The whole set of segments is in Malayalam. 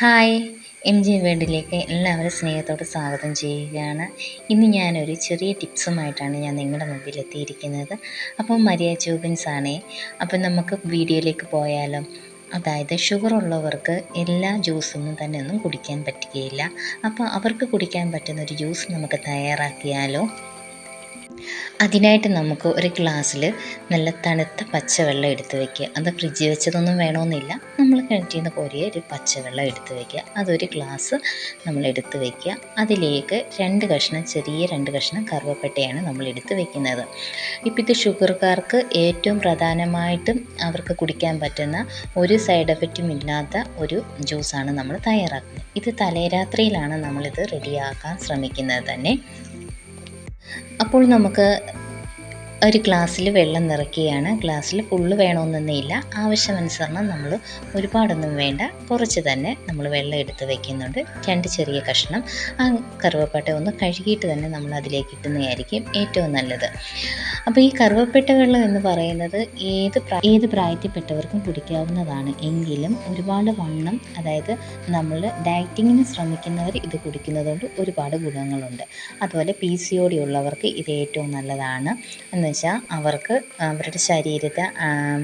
ഹായ് എം ജി വേൾഡിലേക്ക് എല്ലാവരും സ്നേഹത്തോട് സ്വാഗതം ചെയ്യുകയാണ്. ഇന്ന് ഞാനൊരു ചെറിയ ടിപ്സുമായിട്ടാണ് ഞാൻ നിങ്ങളുടെ മുമ്പിൽ എത്തിയിരിക്കുന്നത്. അപ്പോൾ മരിയ ജോബിൻസ് ആണേ. അപ്പം നമുക്ക് വീഡിയോയിലേക്ക് പോയാലോ? അതായത് ഷുഗർ ഉള്ളവർക്ക് എല്ലാ ജ്യൂസൊന്നും തന്നെ ഒന്നും കുടിക്കാൻ പറ്റുകയില്ല. അപ്പോൾ അവർക്ക് കുടിക്കാൻ പറ്റുന്ന ഒരു ജ്യൂസ് നമുക്ക് തയ്യാറാക്കിയാലോ? അതിനായിട്ട് നമുക്ക് ഒരു ഗ്ലാസ്സിൽ നല്ല തണുത്ത പച്ചവെള്ളം എടുത്ത് വയ്ക്കുക അത് ഫ്രിഡ്ജിൽ വെച്ചതൊന്നും വേണമെന്നില്ല. നമ്മൾ കിണറ്റിൽ നിന്ന് കോരിയ ഒരു പച്ചവെള്ളം എടുത്ത് വയ്ക്കുക അതൊരു ഗ്ലാസ് നമ്മൾ എടുത്ത് വയ്ക്കുക അതിലേക്ക് രണ്ട് കഷ്ണം ചെറിയ രണ്ട് കഷ്ണം കറുവപ്പട്ടയാണ് നമ്മൾ എടുത്ത് വയ്ക്കുന്നത് ഇപ്പം ഇത് ഷുഗർക്കാർക്ക് ഏറ്റവും പ്രധാനമായിട്ടും അവർക്ക് കുടിക്കാൻ പറ്റുന്ന ഒരു സൈഡ് എഫക്റ്റും ഇല്ലാത്ത ഒരു ജ്യൂസാണ് നമ്മൾ തയ്യാറാക്കുന്നത്. ഇത് തലേരാത്രിയിലാണ് നമ്മളിത് റെഡിയാക്കാൻ ശ്രമിക്കുന്നത് തന്നെ. അപ്പോൾ നമുക്ക് ഒരു ഗ്ലാസ്സിൽ വെള്ളം നിറയ്ക്കുകയാണ്. ഗ്ലാസ്സിൽ ഫുള്ള് വേണമെന്നൊന്നുമില്ല. ആവശ്യമനുസരണം നമ്മൾ ഒരുപാടൊന്നും വേണ്ട. കുറച്ച് തന്നെ നമ്മൾ വെള്ളം എടുത്ത് വയ്ക്കുന്നുണ്ട് രണ്ട് ചെറിയ കഷ്ണം. ആ കറുവപ്പട്ട ഒന്ന് കഴുകിയിട്ട് തന്നെ നമ്മൾ അതിലേക്ക് ഇട്ടുന്നതായിരിക്കും ഏറ്റവും നല്ലത്. അപ്പോൾ ഈ കറുവപ്പട്ട വെള്ളം എന്ന് പറയുന്നത് ഏത് ഏത് പ്രായത്തിൽപ്പെട്ടവർക്കും കുടിക്കാവുന്നതാണ്. എങ്കിലും ഒരുപാട് വണ്ണം അതായത് നമ്മൾ ഡയറ്റിങ്ങിന് ശ്രമിക്കുന്നവർ ഇത് കുടിക്കുന്നതുകൊണ്ട് ഒരുപാട് ഗുണങ്ങളുണ്ട്. അതുപോലെ പി സി ഒ ഉള്ളവർക്ക് ഇത് ഏറ്റവും നല്ലതാണ് എന്ന് വെച്ചാൽ അവർക്ക് അവരുടെ ശരീരത്തെ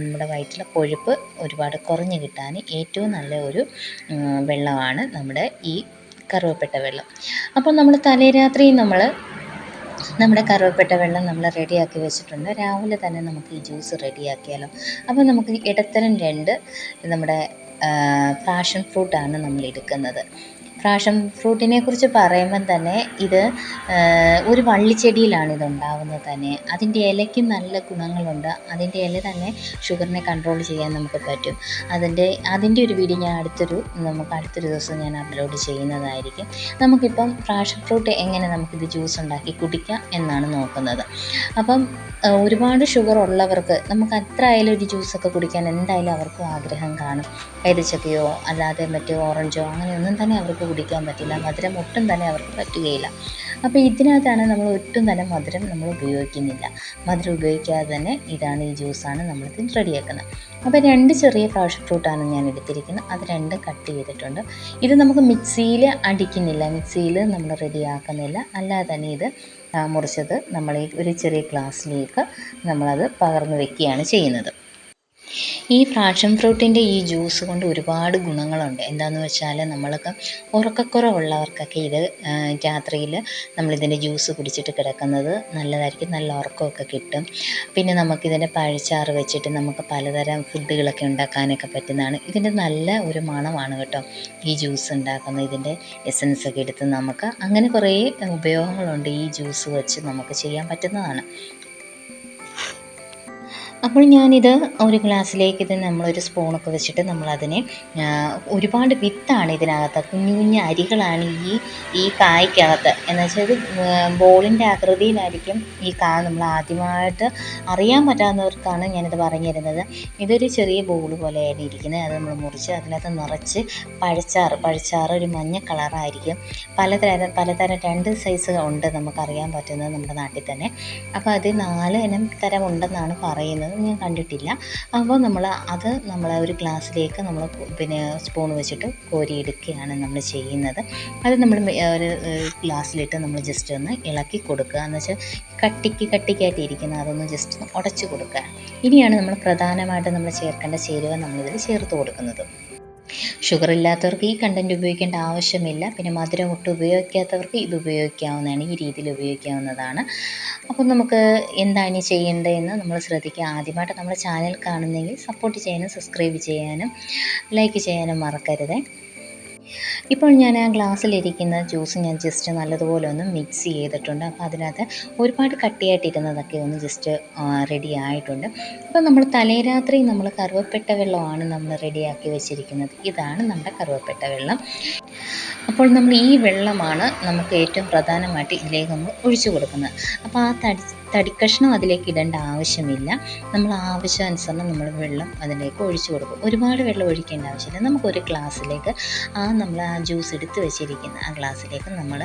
നമ്മുടെ വയറ്റിലെ കൊഴുപ്പ് ഒരുപാട് കുറഞ്ഞു കിട്ടാൻ ഏറ്റവും നല്ല ഒരു വെള്ളമാണ് നമ്മുടെ ഈ കറുവപ്പെട്ട വെള്ളം. അപ്പോൾ നമ്മൾ തലേ രാത്രി നമ്മൾ നമ്മുടെ കറുവപ്പെട്ട വെള്ളം നമ്മൾ റെഡിയാക്കി വെച്ചിട്ടുണ്ട്. രാവിലെ തന്നെ നമുക്ക് ഈ ജ്യൂസ് റെഡിയാക്കിയാലോ. അപ്പോൾ നമുക്ക് ഇടത്തരം രണ്ട് നമ്മുടെ പാഷൻ ഫ്രൂട്ടാണ് നമ്മൾ എടുക്കുന്നത്. പാഷൻ ഫ്രൂട്ടിനെ കുറിച്ച് പറയുമ്പം തന്നെ ഇത് ഒരു വള്ളിച്ചെടിയിലാണ് ഇത് ഉണ്ടാവുന്നത് തന്നെ. അതിന്റെ ഇലയ്ക്ക് നല്ല ഗുണങ്ങളുണ്ട്. അതിന്റെ ഇല തന്നെ ഷുഗറിനെ കൺട്രോൾ ചെയ്യാൻ നമുക്ക് പറ്റും. അതിന്റെ അതിന്റെ ഒരു വീഡിയോ ഞാൻ അടുത്തൊരു നമുക്ക് അടുത്തൊരു ദിവസം ഞാൻ അപ്ലോഡ് ചെയ്യുന്നതായിരിക്കും. നമുക്കിപ്പം പാഷൻ ഫ്രൂട്ട് എങ്ങനെ നമുക്കിത് ജ്യൂസ് ഉണ്ടാക്കി കുടിക്കാം എന്നാണ് നോക്കുന്നത്. അപ്പം ഒരുപാട് ഷുഗർ ഉള്ളവർക്ക് നമുക്ക് അത്ര ആയാലും ഒരു ജ്യൂസൊക്കെ കുടിക്കാൻ എന്തായാലും അവർക്കും ആഗ്രഹം കാണും. ഏതച്ചക്കയോ അല്ലാതെ മറ്റോ ഓറഞ്ചോ അങ്ങനെയൊന്നും തന്നെ അവർക്ക് കുടിക്കാൻ പറ്റില്ല മധുരം ഒട്ടും തന്നെ അവർക്ക് പറ്റുകയില്ല. അപ്പോൾ ഇതിനകത്താണ് നമ്മൾ ഒട്ടും തന്നെ മധുരം നമ്മൾ ഉപയോഗിക്കുന്നില്ല. മധുരം ഉപയോഗിക്കാതെ തന്നെ ഇതാണ് ഈ ജ്യൂസാണ് നമ്മളിത് റെഡിയാക്കുന്നത്. അപ്പോൾ രണ്ട് ചെറിയ പാഷൻ ഫ്രൂട്ടാണ് ഞാൻ എടുത്തിരിക്കുന്നത്. അത് രണ്ടും കട്ട് ചെയ്തിട്ടുണ്ട്. ഇത് നമുക്ക് മിക്സിയിൽ അടിക്കുന്നില്ല. മിക്സിയിൽ നമ്മൾ റെഡിയാക്കുന്നില്ല. അല്ലാതെ തന്നെ ഇത് മുറിച്ചത് നമ്മൾ ഒരു ചെറിയ ഗ്ലാസ്സിലേക്ക് നമ്മളത് പകർന്നു വെക്കുകയാണ് ചെയ്യുന്നത്. ഈ പാഷൻ ഫ്രൂട്ടിന്റെ ഈ ജ്യൂസ് കൊണ്ട് ഒരുപാട് ഗുണങ്ങളുണ്ട്. എന്താണെന്ന് വെച്ചാൽ നമ്മൾക്ക് ഉറക്കക്കുറവുള്ളവർക്കൊക്കെ ഇത് രാത്രിയിൽ നമ്മളിതിന്റെ ജ്യൂസ് കുടിച്ചിട്ട് കിടക്കുന്നത് നല്ലതായിരിക്കും. നല്ല ഉറക്കമൊക്കെ കിട്ടും. പിന്നെ നമുക്കിതിന്റെ പഴച്ചാറ് വെച്ചിട്ട് നമുക്ക് പലതരം ഫുഡുകളൊക്കെ ഉണ്ടാക്കാനൊക്കെ പറ്റുന്നതാണ്. ഇതിന്റെ നല്ല ഒരു മണമാണ് കേട്ടോ ഈ ജ്യൂസ് ഉണ്ടാക്കുന്ന ഇതിന്റെ എസൻസ് ഒക്കെ എടുത്ത് നമുക്ക്. അങ്ങനെ കുറേ ഉപയോഗങ്ങളുണ്ട് ഈ ജ്യൂസ് വെച്ച് നമുക്ക് ചെയ്യാൻ പറ്റുന്നതാണ്. അപ്പോൾ ഞാനിത് ഒരു ഗ്ലാസ്സിലേക്ക് ഇത് നമ്മളൊരു സ്പൂണൊക്കെ വെച്ചിട്ട് നമ്മളതിനെ ഒരുപാട് വിത്താണ് ഇതിനകത്ത്. കുഞ്ഞു കുഞ്ഞു അരികളാണ് ഈ ഈ കായ്ക്കകത്ത്. എന്ന് വെച്ചാൽ ഇത് ബോളിന്റെ ആകൃതിയിലായിരിക്കും ഈ കാ നമ്മൾ ആദ്യമായിട്ട് അറിയാൻ പറ്റാവുന്നവർക്കാണ് ഞാനിത് പറഞ്ഞു തരുന്നത്. ഇതൊരു ചെറിയ ബോൾ പോലെയാണ് ഇരിക്കുന്നത്. അത് നമ്മൾ മുറിച്ച് അതിനകത്ത് നിറച്ച് പഴച്ചാറ് പഴച്ചാറ് ഒരു മഞ്ഞ കളറായിരിക്കും. പലതരം പലതരം രണ്ട് സൈസ് ഉണ്ട് നമുക്കറിയാൻ പറ്റുന്നത് നമ്മുടെ നാട്ടിൽ തന്നെ. അപ്പോൾ അത് നാല് ഇനം തരം ഉണ്ടെന്നാണ് പറയുന്നത്. ഞാൻ കണ്ടിട്ടില്ല. അപ്പോൾ നമ്മൾ അത് നമ്മൾ ഒരു ഗ്ലാസ്സിലേക്ക് നമ്മൾ പിന്നെ സ്പൂൺ വെച്ചിട്ട് കോരിയെടുക്കുകയാണ് നമ്മൾ ചെയ്യുന്നത്. അത് നമ്മൾ ഒരു ഗ്ലാസ്സിലിട്ട് നമ്മൾ ജസ്റ്റ് ഒന്ന് ഇളക്കി കൊടുക്കുക. എന്ന് വെച്ചാൽ കട്ടിക്ക് കട്ടിക്കായിട്ട് ഇരിക്കുന്ന അതൊന്ന് ജസ്റ്റ് ഒന്ന് ഉടച്ച് കൊടുക്കുക. ഇനിയാണ് നമ്മൾ പ്രധാനമായിട്ട് നമ്മൾ ചേർക്കേണ്ട ചേരുവ നമ്മളിതിൽ ചേർത്ത് കൊടുക്കുന്നത്. ഷുഗർ ഇല്ലാത്തവർക്ക് ഈ കണ്ടന്റ് ഉപയോഗിക്കേണ്ട ആവശ്യമില്ല. പിന്നെ മധുരം ഒട്ടും ഉപയോഗിക്കാത്തവർക്ക് ഇത് ഉപയോഗിക്കാവുന്നതാണ്. ഈ രീതിയിൽ ഉപയോഗിക്കാവുന്നതാണ്. അപ്പം നമുക്ക് എന്താണ് ചെയ്യേണ്ടതെന്ന് നമ്മൾ ശ്രദ്ധിക്കുക. ആദ്യമായിട്ട് നമ്മുടെ ചാനൽ കാണുന്നെങ്കിൽ സപ്പോർട്ട് ചെയ്യാനും സബ്സ്ക്രൈബ് ചെയ്യാനും ലൈക്ക് ചെയ്യാനും മറക്കരുത്. ഇപ്പോൾ ഞാൻ ആ ഗ്ലാസ്സിലിരിക്കുന്ന ജ്യൂസ് ഞാൻ ജസ്റ്റ് നല്ലതുപോലെ ഒന്ന് മിക്സ് ചെയ്തിട്ടുണ്ട്. അപ്പോൾ അതിനകത്ത് ഒരുപാട് കട്ടിയായിട്ടിരുന്നതൊക്കെ ഒന്ന് ജസ്റ്റ് റെഡി ആയിട്ടുണ്ട്. അപ്പോൾ നമ്മൾ തലേരാത്രി നമ്മൾ കറുവപ്പെട്ട വെള്ളമാണ് നമ്മൾ റെഡിയാക്കി വെച്ചിരിക്കുന്നത്. ഇതാണ് നമ്മുടെ കറുവപ്പെട്ട വെള്ളം. അപ്പോൾ നമ്മൾ ഈ വെള്ളമാണ് നമുക്ക് ഏറ്റവും പ്രധാനമായിട്ട് ഇതിലേക്ക് നമ്മൾ ഒഴിച്ചു കൊടുക്കുന്നത്. അപ്പോൾ ആ തടി തടിക്കഷ്ണം അതിലേക്ക് ഇടേണ്ട ആവശ്യമില്ല. നമ്മൾ ആവശ്യാനുസരണം നമ്മൾ വെള്ളം അതിലേക്ക് ഒഴിച്ചു കൊടുക്കും. ഒരുപാട് വെള്ളം ഒഴിക്കേണ്ട ആവശ്യമില്ല. നമുക്കൊരു ഗ്ലാസ്സിലേക്ക് ആ നമ്മൾ ആ ജ്യൂസ് എടുത്ത് വെച്ചിരിക്കുന്ന ആ ഗ്ലാസ്സിലേക്ക് നമ്മൾ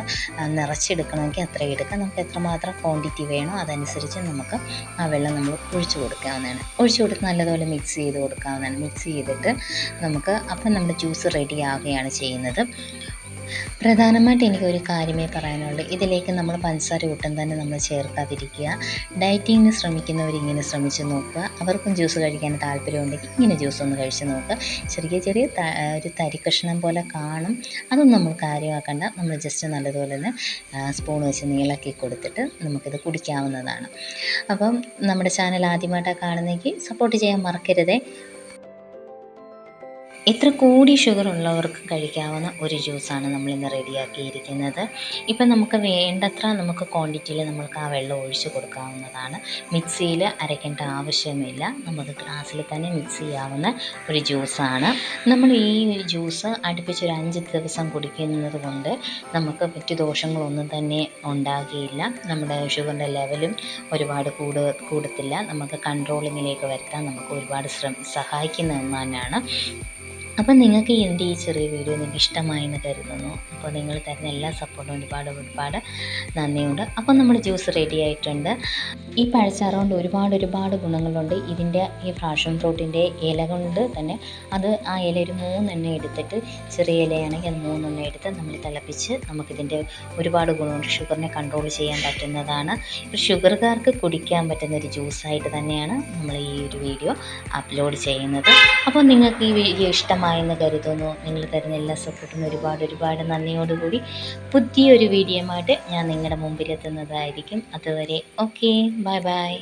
നിറച്ചെടുക്കണമെങ്കിൽ അത്ര എടുക്കാം? നമുക്ക് എത്രമാത്രം ക്വാണ്ടിറ്റി വേണോ അതനുസരിച്ച് നമുക്ക് ആ വെള്ളം നമ്മൾ ഒഴിച്ചു കൊടുക്കാവുന്നതാണ്. ഒഴിച്ചു കൊടുത്ത് നല്ലതുപോലെ മിക്സ് ചെയ്ത് കൊടുക്കാവുന്നതാണ്. മിക്സ് ചെയ്തിട്ട് നമുക്ക് അപ്പം നമ്മുടെ ജ്യൂസ് റെഡി ആവുകയാണ് ചെയ്യുന്നത്. പ്രധാനമായിട്ട് എനിക്കൊരു കാര്യമേ പറയാനുള്ളൂ. ഇതിലേക്ക് നമ്മൾ പഞ്ചസാര കൂട്ടം തന്നെ നമ്മൾ ചേർക്കാതിരിക്കുക. ഡയറ്റിങ്ങിന് ശ്രമിക്കുന്നവരിങ്ങനെ ശ്രമിച്ച് നോക്കുക. അവർക്കും ജ്യൂസ് കഴിക്കാൻ താല്പര്യമുണ്ടെങ്കിൽ ഇങ്ങനെ ജ്യൂസ് ഒന്ന് കഴിച്ച് നോക്കുക. ചെറിയ ചെറിയ ഒരു തരിക്കഷ്ണം പോലെ കാണും. അതൊന്നും നമ്മൾ കാര്യമാക്കണ്ട. നമ്മൾ ജസ്റ്റ് നല്ലതുപോലെ തന്നെ സ്പൂൺ വെച്ച് നീളക്കി കൊടുത്തിട്ട് നമുക്കിത് കുടിക്കാവുന്നതാണ്. അപ്പം നമ്മുടെ ചാനൽ ആദ്യമായിട്ടാണ് കാണുന്നെങ്കിൽ സപ്പോർട്ട് ചെയ്യാൻ മറക്കരുതേ. ഇത്ര കൂടി ഷുഗർ ഉള്ളവർക്ക് കഴിക്കാവുന്ന ഒരു ജ്യൂസാണ് നമ്മളിന്ന് റെഡിയാക്കിയിരിക്കുന്നത് ഇപ്പം നമുക്ക് വേണ്ടത്ര നമുക്ക് ക്വാണ്ടിറ്റിയിൽ നമുക്ക് ആ വെള്ളം ഒഴിച്ച് കൊടുക്കാവുന്നതാണ്. മിക്സിയിൽ അരയ്ക്കേണ്ട ആവശ്യമില്ല. നമുക്ക് ഗ്ലാസ്സിൽ തന്നെ മിക്സ് ചെയ്യാവുന്ന ഒരു ജ്യൂസാണ് നമ്മൾ ഈ ഒരു ജ്യൂസ് അടുപ്പിച്ചൊരു അഞ്ച് ദിവസം കുടിക്കുന്നത് കൊണ്ട് നമുക്ക് മറ്റു ദോഷങ്ങളൊന്നും തന്നെ ഉണ്ടാകുകയില്ല നമ്മുടെ ഷുഗറിന്റെ ലെവലും ഒരുപാട് കൂടു കൂടത്തില്ല. നമുക്ക് കൺട്രോളിങ്ങിലേക്ക് വരുത്താൻ നമുക്ക് ഒരുപാട് ശ്രമ സഹായിക്കുന്ന ഒന്ന് തന്നെയാണ് അപ്പം നിങ്ങൾക്ക് എന്റെ ഈ ചെറിയ വീഡിയോ നിങ്ങൾക്ക് ഇഷ്ടമായി എന്ന് കരുതുന്നു. അപ്പോൾ നിങ്ങൾ തരുന്ന എല്ലാ സപ്പോർട്ടും ഒരുപാട് ഒരുപാട് നന്ദിയുണ്ട്. അപ്പോൾ നമ്മുടെ ജ്യൂസ് റെഡി ആയിട്ടുണ്ട്. ഈ പഴച്ചാറ് കൊണ്ട് ഒരുപാട് ഒരുപാട് ഗുണങ്ങളുണ്ട്. ഇതിന്റെ ഈ ഫ്രാഷൻ ഫ്രൂട്ടിന്റെ ഇല കൊണ്ട് തന്നെ അത് ആ ഇല ഒരു മൂന്നെണ്ണ എടുത്തിട്ട് ചെറിയ ഇലയാണെങ്കിൽ അത് മൂന്നെണ്ണ എടുത്ത് നമ്മൾ തിളപ്പിച്ച് നമുക്കിതിന്റെ ഒരുപാട് ഗുണമുണ്ട്. ഷുഗറിനെ കൺട്രോൾ ചെയ്യാൻ പറ്റുന്നതാണ്. ഇപ്പോൾ ഷുഗർകാർക്ക് കുടിക്കാൻ പറ്റുന്ന ഒരു ജ്യൂസായിട്ട് തന്നെയാണ് നമ്മൾ ഈ ഒരു വീഡിയോ അപ്ലോഡ് ചെയ്യുന്നത്. അപ്പോൾ നിങ്ങൾക്ക് ഈ വീഡിയോ ഇഷ്ടമായെന്ന് കരുതുന്നു. നിങ്ങൾ തരുന്ന എല്ലാ സപ്പോർട്ടിനും ഒരുപാട് ഒരുപാട് നന്ദിയോടുകൂടി പുതിയൊരു വീഡിയോയുമായിട്ട് ഞാൻ നിങ്ങളുടെ മുമ്പിലെത്തുന്നതായിരിക്കും. അതുവരെ ഓക്കെ ബൈ ബൈ